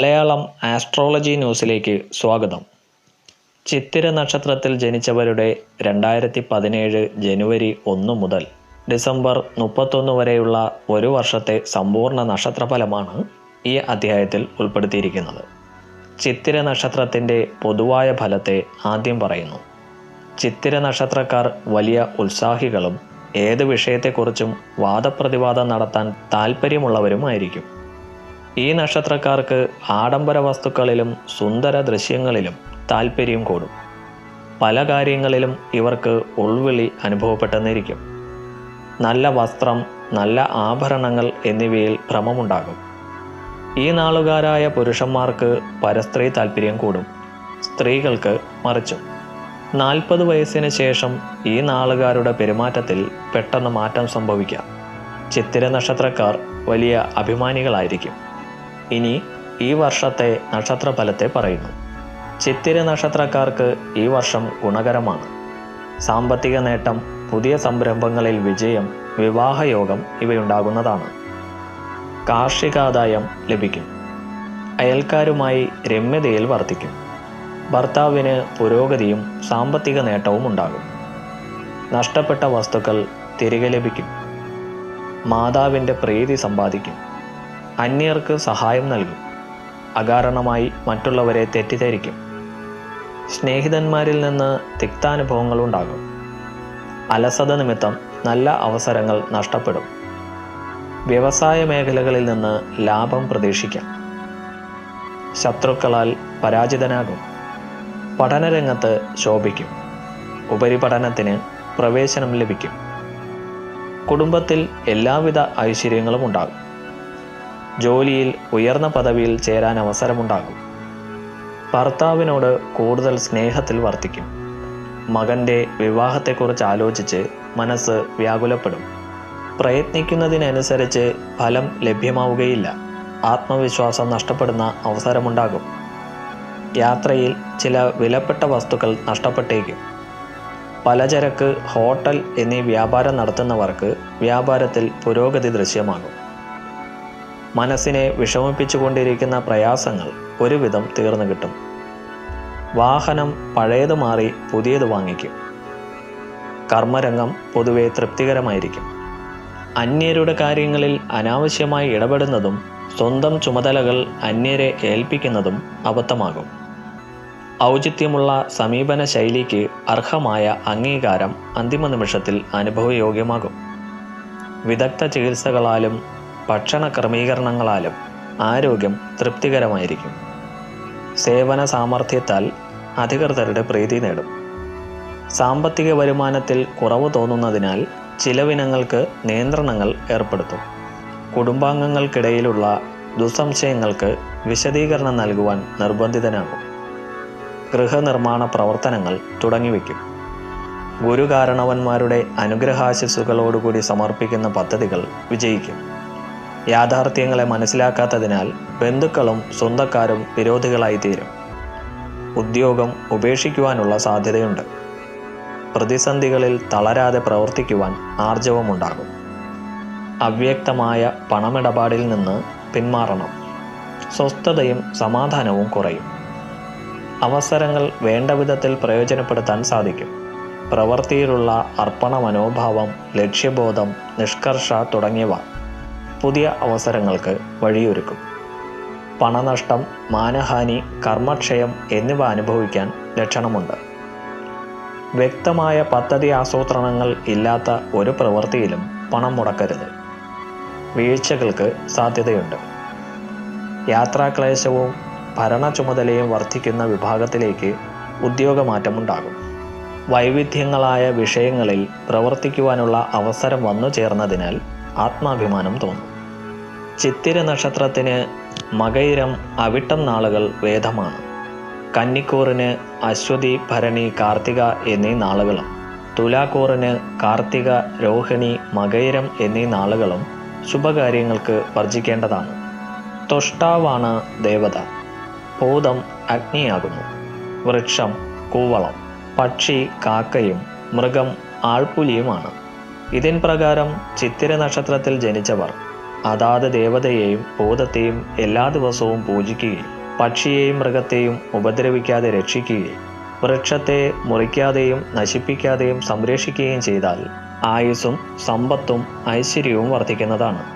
Malayalam astrology ന്യൂസിലേക്ക് സ്വാഗതം. ചിത്തിര നക്ഷത്രത്തിൽ ജനിച്ചവരുടെ രണ്ടായിരത്തി പതിനേഴ് ജനുവരി ഒന്ന് മുതൽ ഡിസംബർ മുപ്പത്തൊന്ന് വരെയുള്ള ഒരു വർഷത്തെ സമ്പൂർണ നക്ഷത്രഫലമാണ് ഈ അധ്യായത്തിൽ ഉൾപ്പെടുത്തിയിരിക്കുന്നത്. ചിത്തിര നക്ഷത്രത്തിന്റെ പൊതുവായ ഫലത്തെ ആദ്യം പറയുന്നു. ചിത്തിര നക്ഷത്രക്കാർ വലിയ ഉത്സാഹികളും ഏത് വിഷയത്തെക്കുറിച്ചും വാദപ്രതിവാദം നടത്താൻ താല്പര്യമുള്ളവരുമായിരിക്കും ഈ നക്ഷത്രക്കാർക്ക് ആഡംബര വസ്തുക്കളിലും സുന്ദര ദൃശ്യങ്ങളിലും താല്പര്യം കൂടും. പല കാര്യങ്ങളിലും ഇവർക്ക് ഉൾവിളി അനുഭവപ്പെട്ടെന്നിരിക്കും. നല്ല വസ്ത്രം നല്ല ആഭരണങ്ങൾ എന്നിവയിൽ ഭ്രമമുണ്ടാകും. ഈ നാളുകാരായ പുരുഷന്മാർക്ക് പരസ്ത്രീ താല്പര്യം കൂടും. സ്ത്രീകൾക്ക് മറിച്ചും. നാൽപ്പത് വയസ്സിന് ശേഷം ഈ നാളുകാരുടെ പെരുമാറ്റത്തിൽ പെട്ടെന്ന് മാറ്റം സംഭവിക്കാം. ചിത്തിര നക്ഷത്രക്കാർ വലിയ അഭിമാനികളായിരിക്കും. ഇനി ഈ വർഷത്തെ നക്ഷത്രഫലത്തെ പറയുന്നു. ചിത്തിര നക്ഷത്രക്കാർക്ക് ഈ വർഷം ഗുണകരമാണ്. സാമ്പത്തിക നേട്ടം പുതിയ സംരംഭങ്ങളിൽ വിജയം വിവാഹയോഗം ഇവയുണ്ടാകുന്നതാണ്. കാർഷികാദായം ലഭിക്കും. അയൽക്കാരുമായി രമ്യതയിൽ വർദ്ധിക്കും ഭർത്താവിന് പുരോഗതിയും സാമ്പത്തിക നേട്ടവും ഉണ്ടാകും. നഷ്ടപ്പെട്ട വസ്തുക്കൾ തിരികെ ലഭിക്കും. മാതാവിന്റെ പ്രീതി സമ്പാദിക്കും. അന്യർക്ക് സഹായം നൽകും. അകാരണമായി മറ്റുള്ളവരെ തെറ്റിദ്ധരിക്കും. സ്നേഹിതന്മാരിൽ നിന്ന് തിക്താനുഭവങ്ങൾ ഉണ്ടാകും. അലസത നിമിത്തം നല്ല അവസരങ്ങൾ നഷ്ടപ്പെടും. വ്യവസായ മേഖലകളിൽ നിന്ന് ലാഭം പ്രതീക്ഷിക്കാം. ശത്രുക്കളാൽ പരാജിതനാകും. പഠനരംഗത്ത് ശോഭിക്കും. ഉപരിപഠനത്തിന് പ്രവേശനം ലഭിക്കും. കുടുംബത്തിൽ എല്ലാവിധ ഐശ്വര്യങ്ങളും ഉണ്ടാകും. ജോലിയിൽ ഉയർന്ന പദവിയിൽ ചേരാൻ അവസരമുണ്ടാകും. ഭർത്താവിനോട് കൂടുതൽ സ്നേഹത്തിൽ വർത്തിക്കും. മകന്റെ വിവാഹത്തെക്കുറിച്ച് ആലോചിച്ച് മനസ്സ് വ്യാകുലപ്പെടും. പ്രയത്നിക്കുന്നതിനനുസരിച്ച് ഫലം ലഭ്യമാവുകയില്ല. ആത്മവിശ്വാസം നഷ്ടപ്പെടുന്ന അവസരമുണ്ടാകും. യാത്രയിൽ ചില വിലപ്പെട്ട വസ്തുക്കൾ നഷ്ടപ്പെട്ടേക്കും. പലചരക്ക് ഹോട്ടൽ എന്നീ വ്യാപാരം നടത്തുന്നവർക്ക് വ്യാപാരത്തിൽ പുരോഗതി ദൃശ്യമാകും. മനസ്സിനെ വിഷമിപ്പിച്ചുകൊണ്ടിരിക്കുന്ന പ്രയാസങ്ങൾ ഒരുവിധം തീർന്നു കിട്ടും. വാഹനം പഴയത് മാറി പുതിയത് വാങ്ങിക്കും. കർമ്മരംഗം പൊതുവെ തൃപ്തികരമായിരിക്കും. അന്യരുടെ കാര്യങ്ങളിൽ അനാവശ്യമായി ഇടപെടുന്നതും സ്വന്തം ചുമതലകൾ അന്യരെ ഏൽപ്പിക്കുന്നതും അബദ്ധമാകും. ഔചിത്യമുള്ള സമീപന ശൈലിക്ക് അർഹമായ അംഗീകാരം അന്തിമ നിമിഷത്തിൽ അനുഭവയോഗ്യമാകും. വിദഗ്ധ ചികിത്സകളാലും ഭക്ഷണ ക്രമീകരണങ്ങളാലും ആരോഗ്യം തൃപ്തികരമായിരിക്കും. സേവന സാമർഥ്യത്താൽ അധികൃതരുടെ പ്രീതി നേടും. സാമ്പത്തിക വരുമാനത്തിൽ കുറവ് തോന്നുന്നതിനാൽ ചിലവിനങ്ങൾക്ക് നിയന്ത്രണങ്ങൾ ഏർപ്പെടുത്തും. കുടുംബാംഗങ്ങൾക്കിടയിലുള്ള ദുസ്സംശയങ്ങൾക്ക് വിശദീകരണം നൽകുവാൻ നിർബന്ധിതനാകും. ഗൃഹനിർമ്മാണ പ്രവർത്തനങ്ങൾ തുടങ്ങിവെക്കും. ഗുരുകാരണവന്മാരുടെ അനുഗ്രഹാശിസുകളോടുകൂടി സമർപ്പിക്കുന്ന പദ്ധതികൾ വിജയിക്കും. യാഥാർത്ഥ്യങ്ങളെ മനസ്സിലാക്കാത്തതിനാൽ ബന്ധുക്കളും സ്വന്തക്കാരും വിരോധികളായി തീരും ഉദ്യോഗം ഉപേക്ഷിക്കുവാനുള്ള സാധ്യതയുണ്ട്. പ്രതിസന്ധികളിൽ തളരാതെ പ്രവർത്തിക്കുവാൻ ആർജവമുണ്ടാകും. അവ്യക്തമായ പണമിടപാടിൽ നിന്ന് പിന്മാറണം. സ്വസ്ഥതയും സമാധാനവും കുറയും. അവസരങ്ങൾ വേണ്ട വിധത്തിൽ പ്രയോജനപ്പെടുത്താൻ സാധിക്കും. പ്രവൃത്തിയിലുള്ള അർപ്പണ മനോഭാവം ലക്ഷ്യബോധം നിഷ്കർഷ തുടങ്ങിയവ പുതിയ അവസരങ്ങൾക്ക് വഴിയൊരുക്കും. പണനഷ്ടം മാനഹാനി കർമ്മക്ഷയം എന്നിവ അനുഭവിക്കാൻ ലക്ഷണമുണ്ട്. വ്യക്തമായ പദ്ധതി ആസൂത്രണങ്ങൾ ഇല്ലാത്ത ഒരു പ്രവൃത്തിയിലും പണം മുടക്കരുത്. വീഴ്ചകൾക്ക് സാധ്യതയുണ്ട്. യാത്രാക്ലേശവും ഭരണ ചുമതലയും വർദ്ധിക്കുന്ന വിഭാഗത്തിലേക്ക് ഉദ്യോഗമാറ്റമുണ്ടാകും. വൈവിധ്യങ്ങളായ വിഷയങ്ങളിൽ പ്രവർത്തിക്കുവാനുള്ള അവസരം വന്നു ചേർന്നതിനാൽ ആത്മാഭിമാനം തോന്നും. ചിത്തിര നക്ഷത്രത്തിന് മകയിരം അവിട്ടം നാളുകൾ വേദമാണ്. കന്നിക്കൂറിന് അശ്വതി ഭരണി കാർത്തിക എന്നീ നാളുകളും തുലാക്കൂറിന് കാർത്തിക രോഹിണി മകയിരം എന്നീ നാളുകളും ശുഭകാര്യങ്ങൾക്ക് വർജിക്കേണ്ടതാണ്. തൊഷ്ടാവാണ് ദേവത. ഭൂതം അഗ്നിയാകുന്നു. വൃക്ഷം കൂവളം പക്ഷി കാക്കയും മൃഗം ആൾപ്പുലിയുമാണ്. ഇതിൻ പ്രകാരം ചിത്തിര നക്ഷത്രത്തിൽ ജനിച്ചവർ അതാത് ദേവതയെയും ഭൂതത്തെയും എല്ലാ ദിവസവും പൂജിക്കുകയും പക്ഷിയെയും മൃഗത്തെയും ഉപദ്രവിക്കാതെ രക്ഷിക്കുകയും വൃക്ഷത്തെ മുറിക്കാതെയും നശിപ്പിക്കാതെയും സംരക്ഷിക്കുകയും ചെയ്താൽ ആയുസ്സും സമ്പത്തും ഐശ്വര്യവും വർദ്ധിക്കുന്നതാണ്.